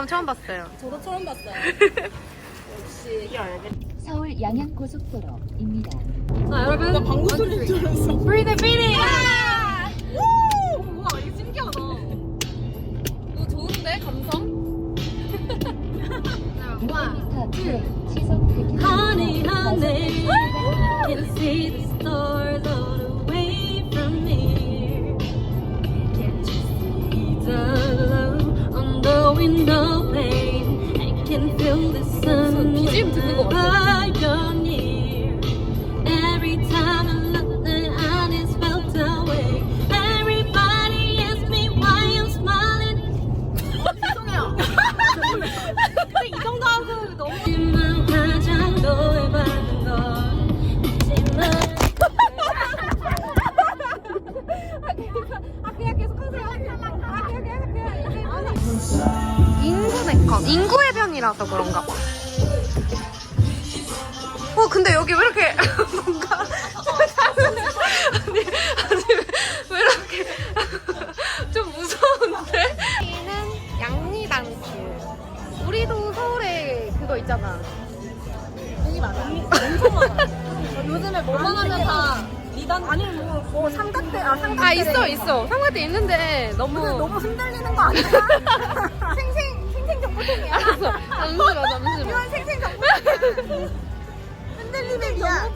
사람 처음 봤어요. 저도 처음 봤어요. 역시. 서울 양양 고속도로입니다. 자 여러분 나 방구 소리인 줄 알았어. 브리드 브리드 우와, 이거 신기하다. 이거 좋은데, 감성? 600m 줄 시속 100km. Honey, honey, can see the stars all the way from here. Can't you see the love on the window 있어 삼각대 있는데 너무 너무 흔들리는 거 아니야? 생생 생생 정보통이야. 알았어 잠시만 잠시만. 이건 생생 정보통이야. 흔들림에 미안.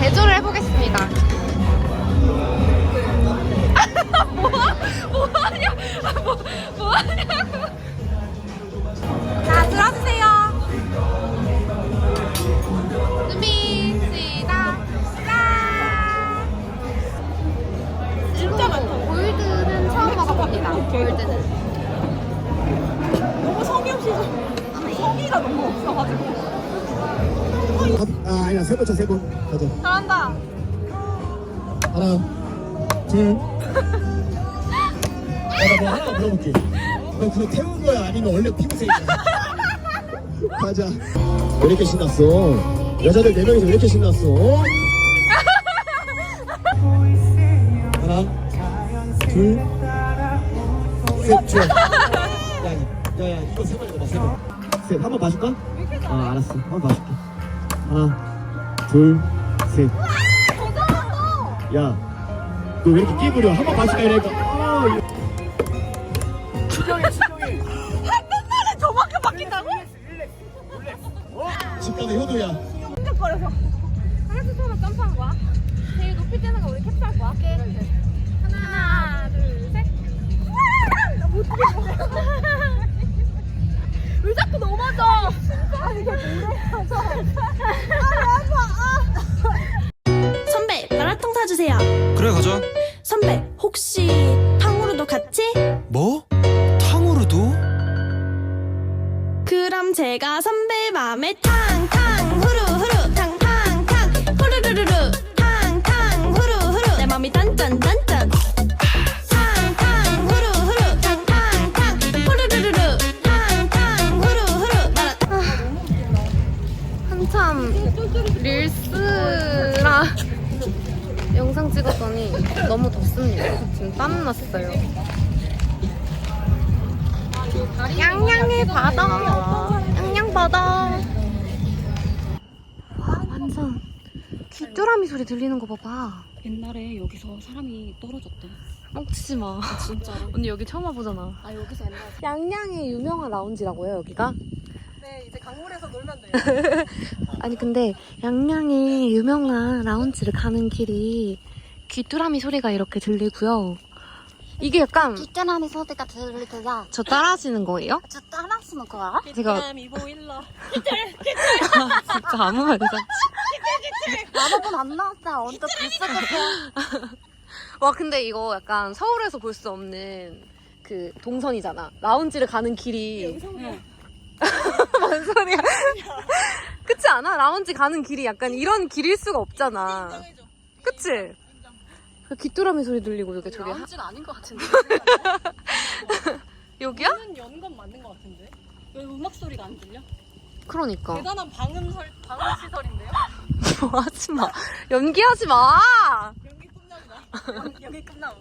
대조를 해보겠습니다. 뭐하냐? 뭐, 뭐하냐 세번 쳐, 세 번. 가자. 잘한다. 하나, 둘. 야, 나뭐 하나 물어볼게. 너 그거 태운 거야? 아니면 원래 피부색이야? 가자. 왜 이렇게 신났어? 여자들 네 명이서 왜 이렇게 신났어? 하나, 둘, 셋, 좋아. 야, 야, 야, 이거 세번 읽어봐, 세 번. 셋, 한번 봐줄까? 어, 알았어. 한번 봐줄게. 하나, 둘, 셋. 야, 너 왜 이렇게 끼부려? 한번 봐줄까? 이러니까. 아, 이거. 저만큼 바뀐다고? 집 가는 효도야. 흔적거려서. 하나씩 처음에 점프한 거야. 제일 높이 뛰는 거 우리 캡처할 거야. 하나, 그럼 제가 선배 맘에 탕탕 후루 후루 탕탕탕 후루루루루. 탕탕 후루 후루. 내 맘이 딴딴딴딴. 탕탕 후루 후루 탕탕탕 후루루루루. 탕탕 후루 후루. 마라탕 한참 릴스라 영상 찍었더니 너무 덥습니다. 지금 땀 났어요. 양양의 바다. 양양 바다. 와, 완전 귀뚜라미 소리 들리는 거 봐봐. 옛날에 여기서 사람이 떨어졌대. 뻥치지 마. 진짜로. 언니 여기 처음 와보잖아. 아, 여기서 옛날에. 양양의 유명한 라운지라고요, 여기가? 네, 이제 강물에서 놀면 돼요. 아니 근데 양양의 유명한 라운지를 가는 길이 귀뚜라미 소리가 이렇게 들리고요. 이게 약간 귀뚜라미 소리가 들리고요. 저 따라하시는 거예요? 저 따라쓰는 거야? 제가 미 보일러 진짜 아무 말도 안 만화본 안 나왔다. 언뜻 비슷했어. 와 근데 이거 약간 서울에서 볼 수 없는 그 동선이잖아. 라운지를 가는 길이 뭔 소리야? 그렇지 않아? 라운지 가는 길이 약간 이런 길일 수가 없잖아. 그치? 그 귀뚜라미 소리 들리고 저게 저게 하- 라운지는 아닌 것 같은데. 여기야? 문은 연건 맞는 것 같은데. 왜 음악 소리가 안 들려? 그러니까 대단한 방음 설 방음 시설인데요? 뭐 하지 마. 연기하지 마. 여기 끝나고.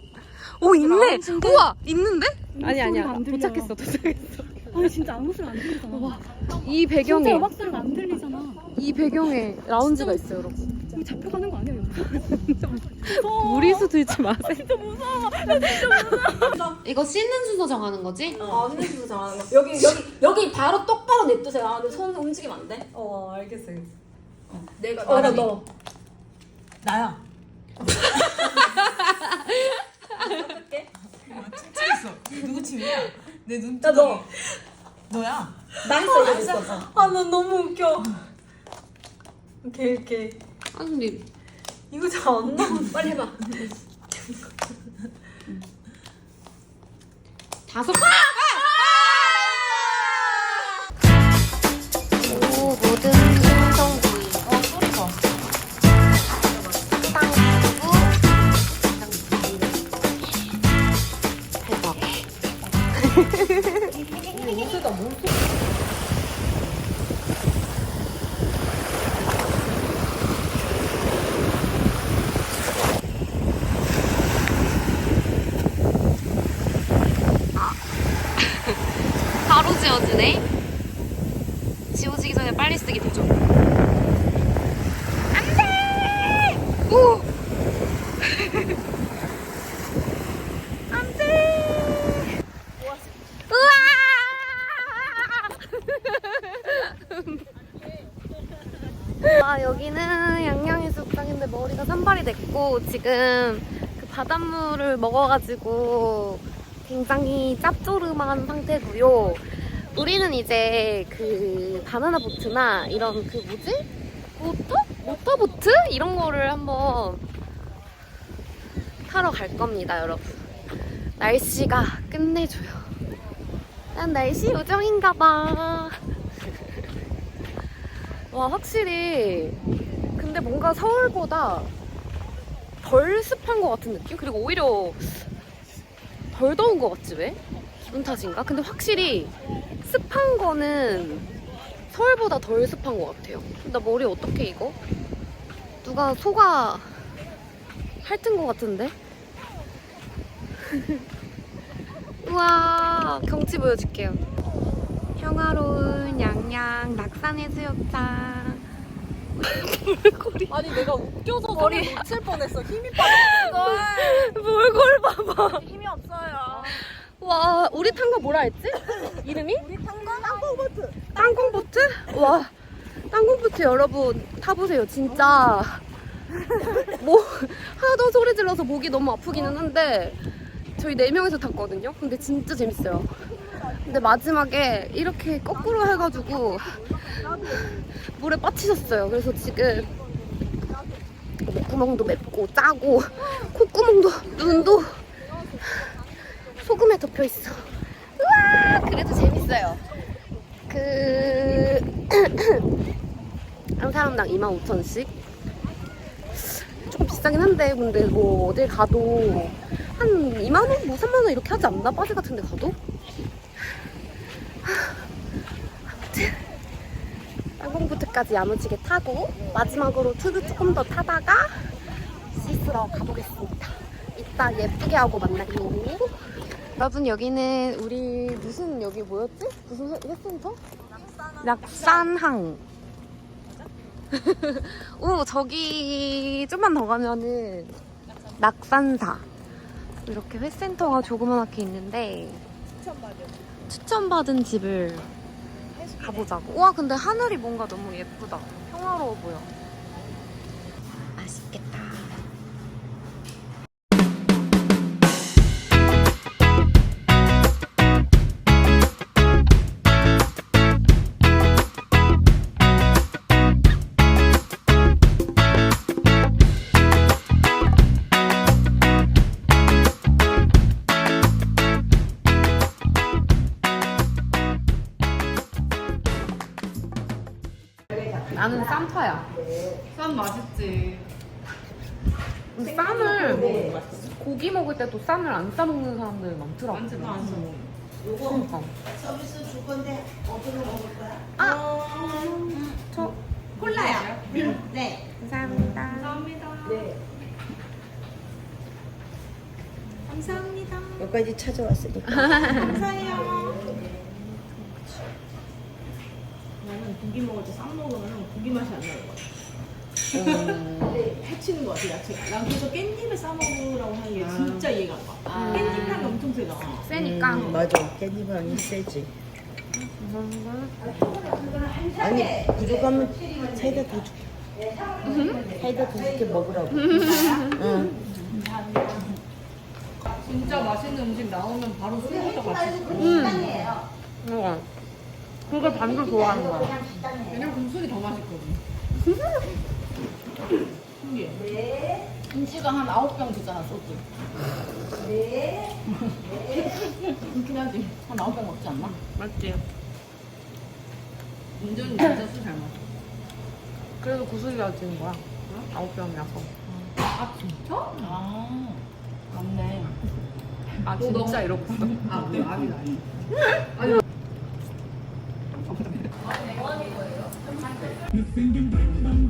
오 있네. 우와 있는데? 아니 아니야. 도착했어 도착했어. 아니 진짜 아무 소리 안 들리잖아. 이 진짜 배경에 음악 소리가 안 들리잖아. 이 배경에 라운지가 있어요 여러분. 이거 잡혀가는 거 아니야 여기? 무리수 들지 마세요. 진짜 무서워. 이거 씻는 순서 정하는 거지? 어, 안 내주고 정하는 거. 여기 여기 여기 바로 똑바로 냅두세요. 아, 근데 손 움직이면 안 돼. 어 알겠어. 알겠어. 내가 어, 나 너. 나야. 누구 침이야? 내 눈. 나 너. 너야? 나 했어 이거 있어. 아난 너무 웃겨. 오케이 오케이. 아니 근데 이거 잘 안 나와. 빨리 해봐. 다섯 지워지네. 지워지기 전에 빨리 쓰기 되죠. 안돼. 오. 안돼. 우와. 아 여기는 양양해수욕장인데 머리가 산발이 됐고 지금 그 바닷물을 먹어가지고 굉장히 짭조름한 상태고요. 우리는 이제 그 바나나 보트나 이런 그 뭐지? 모터? 모터 보트? 이런 거를 한번 타러 갈 겁니다, 여러분. 날씨가 끝내줘요. 난 날씨 요정인가 봐. 와, 확실히. 근데 뭔가 서울보다 덜 습한 것 같은 느낌? 그리고 오히려 덜 더운 것 같지 왜? 기분 탓인가? 근데 확실히 습한 거는 서울보다 덜 습한 것 같아요. 나 머리 어떻게 이거? 누가 소가 핥은 것 같은데? 우와 경치 보여줄게요. 평화로운 양양 낙산해수욕장. 아니 내가 웃겨서 머리 놓칠 뻔했어. 힘이 빠졌어. 몰골 봐봐. 힘이 없어요. 와, 우리 탄 거 뭐라 했지? 이름이? 우리 탄거 땅콩 보트. 땅콩 보트? 와, 땅콩 보트 여러분 타보세요. 진짜 뭐 하도 소리 질러서 목이 너무 아프기는 한데 저희 네 명이서 탔거든요. 근데 진짜 재밌어요. 근데 마지막에 이렇게 거꾸로 해가지고 물에 빠치셨어요. 그래서 지금 목구멍도 맵고 짜고 콧구멍도 눈도 소금에 덮여 있어. 우와, 그래도 재밌어요. 그, 한 사람당 25,000원씩? 조금 비싸긴 한데, 근데 뭐, 어딜 가도 한 2만원? 뭐 3만원 이렇게 하지 않나? 바지 같은 데 가도? 아무튼, 땅콩부트까지 야무지게 타고, 마지막으로 트드 조금 더 타다가, 씻으러 가보겠습니다. 이따 예쁘게 하고 만나요. 여러분 여기는 우리 무슨 여기 뭐였지? 무슨 회- 회센터? 낙산항. 오 저기 좀만 더 가면은 낙산사. 이렇게 회센터가 조그맣게 있는데 추천받은 집을 가보자고. 와 근데 하늘이 뭔가 너무 예쁘다. 평화로워 보여. 맛있겠다. 쌈 맛있지. 근데 쌈을 고기 먹을 때도 쌈을 안 싸 먹는 사람들 많더라고. 완전 안 써. 그러니까. 서비스 줄 건데 어떤 거 먹을 거야? 아, 저 콜라야. 네. 감사합니다. 감사합니다. 네. 감사합니다. 여기까지 찾아왔으니까. 감사해요. 나는 고기 먹을 때 쌈 먹으면 고기 맛이 안 나는 것 같아. 같아, 야채가. 난 그래서 깻잎에 싸 먹으라고 하는 게 진짜 이해가 안 가. 깻잎 향이 엄청 세다. 세니까. 음, 맞아. 깻잎향이 세지. 아니 부족하면 사이다 더 줄게. 사이다 더 줄게 먹으라고. 응. 진짜 맛있는 음식 나오면 바로 술부터 같이. 이거. 그걸 반도 좋아하는 거야. 왜냐면 국술이 더 맛있거든. 신기해. 김치가 한 아홉 병 주잖아, 소주. 네. 그렇긴 하지. 한 아홉 병 먹지 않나? 맞지? 운전이 진짜 술잘 마셔. 그래도 구슬이가 지는 거야. 아홉 병이라서. 아, 진짜? 아, 맞네. 아, 진짜 이러고 있어. 아, 네, 아니, 아니. 빙빙빙빙